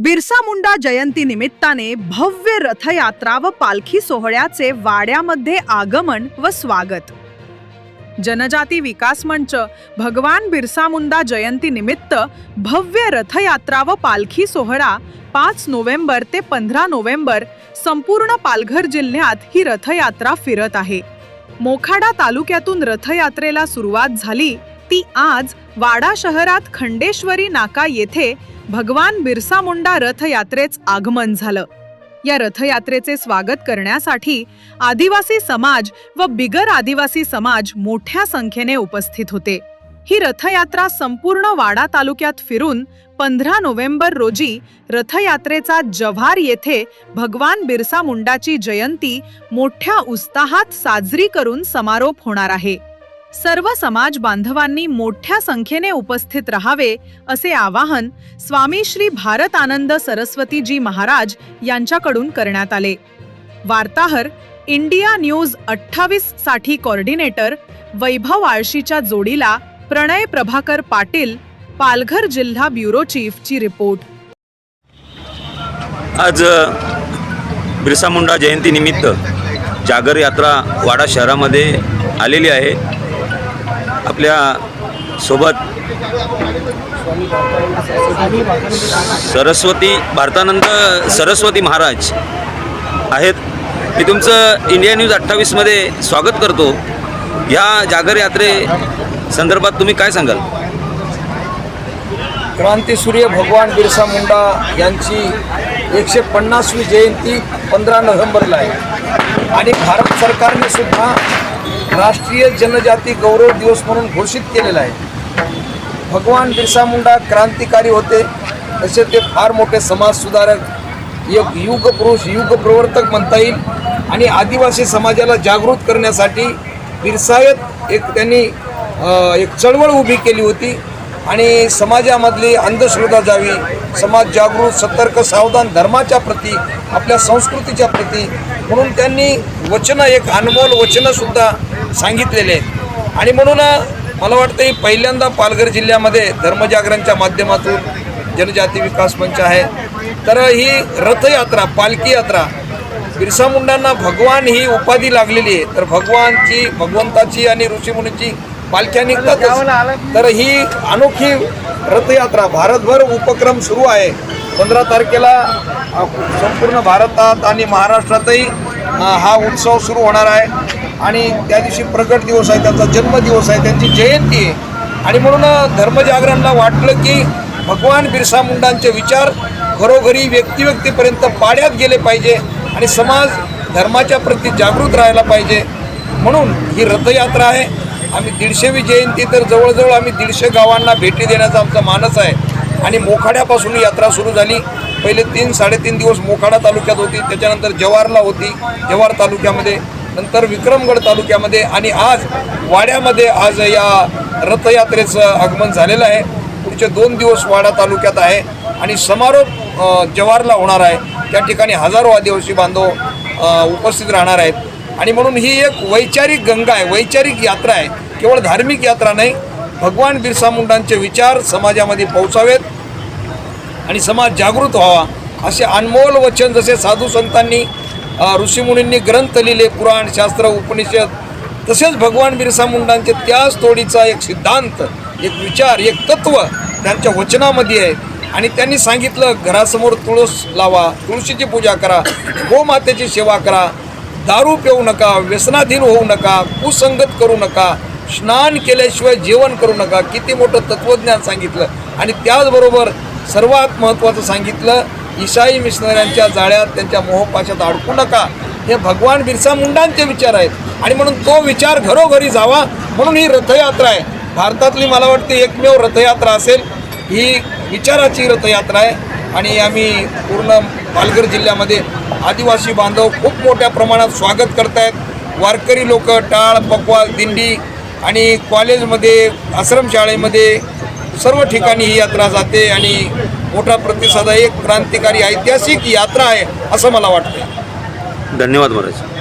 बिरसा मुंडा जयंती निमित्ताने भव्य रथयात्रा व पालखी सोहळ्याचे वाड्यामध्ये आगमन व स्वागत. जनजाती विकास मंच भगवान बिरसा मुंडा जयंती निमित्त भव्य रथयात्रा व पालखी सोहळा पाच नोव्हेंबर ते पंधरा नोव्हेंबर संपूर्ण पालघर जिल्ह्यात ही रथयात्रा फिरत आहे. मोखाडा तालुक्यातून रथयात्रेला सुरुवात झाली ती आज वाडा शहरात खंडेश्वरी नाका येथे भगवान बिरसा मुंडा रथयात्रेच आगमन झालं. या रथयात्रेचे स्वागत करण्यासाठी आदिवासी समाज व बिगर आदिवासी समाज मोठ्या संख्येने उपस्थित होते. ही रथयात्रा संपूर्ण वाडा तालुक्यात फिरून पंधरा नोव्हेंबर रोजी रथयात्रेचा जव्हार येथे भगवान बिरसा मुंडाची जयंती मोठ्या उत्साहात साजरी करून समारोप होणार आहे. सर्व समाज बांधवांनी मोठ्या संख्येने उपस्थित राहावे असे आवाहन स्वामी श्री भारत आनंद सरस्वतीजी महाराज यांच्याकडून करण्यात आले. वार्ताहर इंडिया न्यूज अठ्ठावीससाठी कॉर्डिनेटर वैभव आळशीच्या जोडीला प्रणय प्रभाकर पाटील पालघर जिल्हा ब्युरो चीफची रिपोर्ट. आज बिरसा मुंडा जयंतीनिमित्त जागर यात्रा वाडा शहरामध्ये आलेली आहे. आपल्यासोबत सरस्वती भारतानंद सरस्वती महाराज आहेत. मी तुमचं इंडिया न्यूज अठ्ठावीसमध्ये स्वागत करतो. ह्या जागर यात्रे संदर्भात तुम्ही काय सांगाल? क्रांतीसूर्य भगवान बिरसा मुंडा यांची एकशे पन्नासवी जयंती पंधरा नोव्हेंबरला आहे. आणि भारत सरकारने सुद्धा राष्ट्रीय जनजाती गौरव दिवस म्हणून घोषित केलेला आहे. भगवान बिरसा मुंडा क्रांतिकारी होते तसे ते फार मोठे समाजसुधारक एक युग पुरुष युग प्रवर्तक म्हणता येईल आणि आदिवासी समाजाला जागृत करण्यासाठी बिरसायत एक त्यांनी एक चळवळ उभी केली होती आणि समाजामधली अंधश्रद्धा जावी समाज जागृत सतर्क सावधान धर्माच्या प्रती आपल्या संस्कृतीच्या प्रती म्हणून त्यांनी वचनं एक अनमोल वचनंसुद्धा सांगितलेले आहेत. आणि म्हणून मला वाटतं ही पहिल्यांदा पालघर जिल्ह्यामध्ये धर्मजागरणच्या माध्यमातून जनजाती विकास मंच आहे. तर ही रथयात्रा पालखी यात्रा बिरसा मुंडांना भगवान ही उपाधी लागलेली आहे. तर भगवानची भगवंताची आणि ऋषीमुनीची पालख्या निघतातच. तर ही अनोखी रथयात्रा भारतभर उपक्रम सुरू आहे. पंधरा तारखेला संपूर्ण भारतात आणि महाराष्ट्रातही हा उत्सव सुरू होणार आहे. आणि त्या दिवशी प्रगट दिवस आहे त्यांचा जन्मदिवस आहे त्यांची जयंती आहे. आणि म्हणून धर्मजागरणला वाटलं की भगवान बिरसा मुंडांचे विचार घरोघरी व्यक्ती व्यक्तीपर्यंत पाड्यात गेले पाहिजे आणि समाज धर्माच्या प्रती जागृत राहायला पाहिजे. म्हणून ही रथयात्रा आहे. आम्ही दीडशेवी जयंती तर जवळजवळ आम्ही दीडशे गावांना भेटी देण्याचा आमचा मानस आहे. आणि मोखाड्यापासून यात्रा सुरू झाली. पहिले तीन साडेतीन दिवस मोखाडा तालुक्यात होती. त्याच्यानंतर जव्हारला होती जव्हार तालुक्यामध्ये. नंतर विक्रमगड तालुक्यामध्ये आणि आज वाड्यामध्ये आज या रथयात्रेचं आगमन झालेलं आहे. पुढचे दोन दिवस वाडा तालुक्यात आहे आणि समारोप अ, जव्हारला होणार आहे. त्या ठिकाणी हजारो आदिवासी बांधव उपस्थित राहणार आहेत. आणि म्हणून ही एक वैचारिक गंगा आहे वैचारिक यात्रा आहे. केवळ धार्मिक यात्रा नाही भगवान बिरसा मुंडांचे विचार समाजामध्ये पोहोचावेत आणि समाज जागृत व्हावा असे अनमोल वचन जसे साधू संतांनी ऋषीमुनींनी ग्रंथ लिहिले पुराण शास्त्र उपनिषद तसेच भगवान बिरसा मुंडांचे त्याच तोडीचा एक सिद्धांत एक विचार एक तत्व त्यांच्या वचनामध्ये आहे. आणि त्यांनी सांगितलं घरासमोर तुळस लावा तुळशीची पूजा करा गोमातेची सेवा करा दारू पिऊ नका व्यसनाधीन होऊ नका कुसंगत करू नका स्नान केल्याशिवाय जेवण करू नका किती मोठं तत्वज्ञान सांगितलं. आणि त्याचबरोबर सर्वात महत्त्वाचं सांगितलं ईसाई मिशनऱ्यांच्या जाळ्यात त्यांच्या मोहपाशात अडकू नका. हे भगवान बिरसा मुंडांचे विचार आहेत. आणि म्हणून तो विचार घरोघरी जावा म्हणून ही रथयात्रा आहे. भारतातली मला वाटते एकमेव रथयात्रा असेल. ही विचाराची रथयात्रा आहे. आणि आम्ही पूर्ण पालघर जिल्ह्यामध्ये आदिवासी बांधव खूप मोठ्या प्रमाणात स्वागत करतायत. वारकरी लोक टाळ पकवास दिंडी आणि कॉलेजमध्ये आश्रमशाळेमध्ये सर्व ठिकाणी ही यात्रा जाते आणि मोठा प्रतिसाद आहे. एक क्रांतिकारी ऐतिहासिक यात्रा आहे असं मला वाटतं धन्यवाद महाराज.